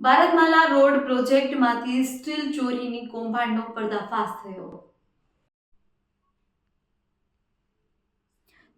Bharatmala road પ્રોજેક્ટમાંથી steel ચોરીની કૌભાંડનો પર્દાફાશ થયો.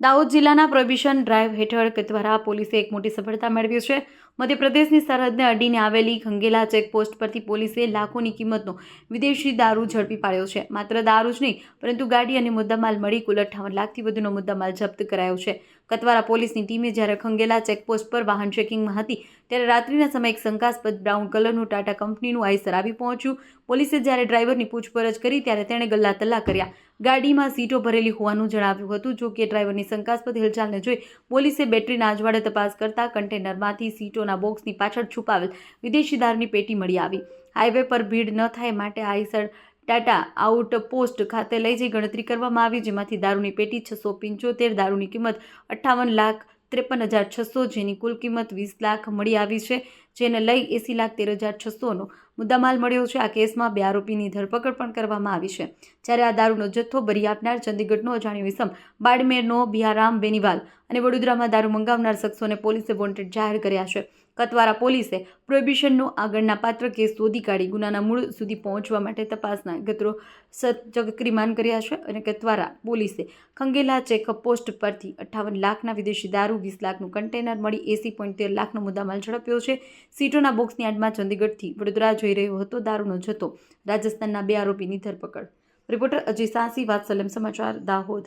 દાહોદ જિલ્લાના પ્રોહિબિશન ડ્રાઈવ હેઠળ દ્વારા પોલીસે એક મોટી સફળતા મેળવી છે. મધ્યપ્રદેશની સરહદને અડીને આવેલી ખંગેલા ચેકપોસ્ટ પરથી પોલીસે લાખોની કિંમતનો વિદેશી દારૂ ઝડપી પાડ્યો છે. માત્ર દારૂ જ નહીં, પરંતુ ગાડી અને મુદ્દામાલ મળી કુલ અઠ્ઠાવન લાખથી વધુનો મુદ્દામાલ જપ્ત કરાયો છે. કતવારા પોલીસની ટીમે જ્યારે ખંગેલા ચેકપોસ્ટ પર વાહન ચેકિંગમાં હતી, ત્યારે રાત્રિના સમયે એક શંકાસ્પદ બ્રાઉન કલરનું ટાટા કંપનીનું આઈસર આવી પહોંચ્યું. પોલીસે જ્યારે ડ્રાઈવરની પૂછપરછ કરી, ત્યારે તેણે ગલ્લા તલ્લા કર્યા. ગાડીમાં સીટો ભરેલી હોવાનું જણાવ્યું હતું જો કે ડ્રાઈવરની શંકાસ્પદ હિલચાલને જોઈ પોલીસે બેટરીના અજવાળે તપાસ કરતા કન્ટેનરમાંથી સીટોના બોક્સની પાછળ છુપાવેલ વિદેશી દારૂની પેટી મળી આવી. હાઈવે પર ભીડ ન થાય માટે આઈસર ટાટા આઉટપોસ્ટ ખાતે લઈ જઈ ગણતરી કરવામાં આવી, જેમાંથી દારૂની પેટી છસો પંચોતેર, દારૂની કિંમત અઠ્ઠાવન લાખ ત્રેપન હજાર છસો, જેની કુલ કિંમત વીસ લાખ મળી આવી છે. જેને લઈ એસી લાખ તેર હજાર છસોનો મુદ્દામાલ મળ્યો છે. આ કેસમાં બે આરોપીની ધરપકડ પણ કરવામાં આવી છે. જ્યારે આ દારૂનો જથ્થો ભરી આપનાર ચંદીગઢનો અજાણ્યો ઇસમ બાડમેરનો બિહારામ બેનીવાલ અને વડોદરામાં દારૂ મંગાવનાર શખ્સોને પોલીસે વોન્ટેડ જાહેર કર્યા છે. કતવારા પોલીસે પ્રોહિબિશનનો આગળના પાત્ર કેસ શોધી કાઢી ગુનાના મૂળ સુધી પહોંચવા માટે તપાસના ગત્રો ચક્રીમાન કર્યા છે અને કતવારા પોલીસે ખંગેલા ચેક પોસ્ટ પરથી અઠ્ઠાવન લાખના વિદેશી દારૂ વીસ લાખનું કન્ટેનર મળી એસી પોઈન્ટ તેર લાખનો મુદ્દામાલ ઝડપ્યો છે. સીટોના બોક્સની આડમાં ચંદીગઢથી વડોદરા જઈ રહ્યો હતો, દારૂનો જથ્થો. રાજસ્થાનના બે આરોપીની ધરપકડ. રિપોર્ટર અજય વાત સલમ સમાચાર, દાહોદ.